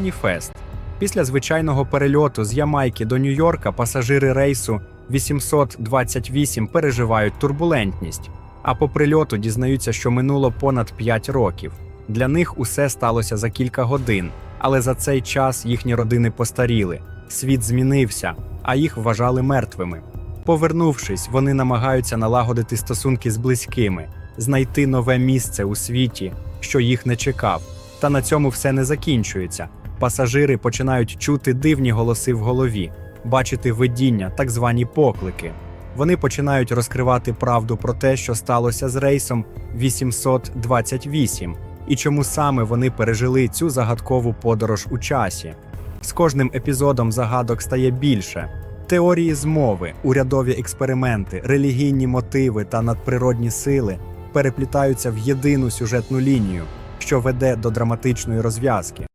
Маніфест. Після звичайного перельоту з Ямайки до Нью-Йорка пасажири рейсу 828 переживають турбулентність, а по прильоту дізнаються, що минуло понад 5 років. Для них усе сталося за кілька годин, але за цей час їхні родини постаріли, світ змінився, а їх вважали мертвими. Повернувшись, вони намагаються налагодити стосунки з близькими, знайти нове місце у світі, що їх не чекав. Та на цьому все не закінчується. Пасажири починають чути дивні голоси в голові, бачити видіння, так звані поклики. Вони починають розкривати правду про те, що сталося з рейсом 828, і чому саме вони пережили цю загадкову подорож у часі. З кожним епізодом загадок стає більше. Теорії змови, урядові експерименти, релігійні мотиви та надприродні сили переплітаються в єдину сюжетну лінію, що веде до драматичної розв'язки.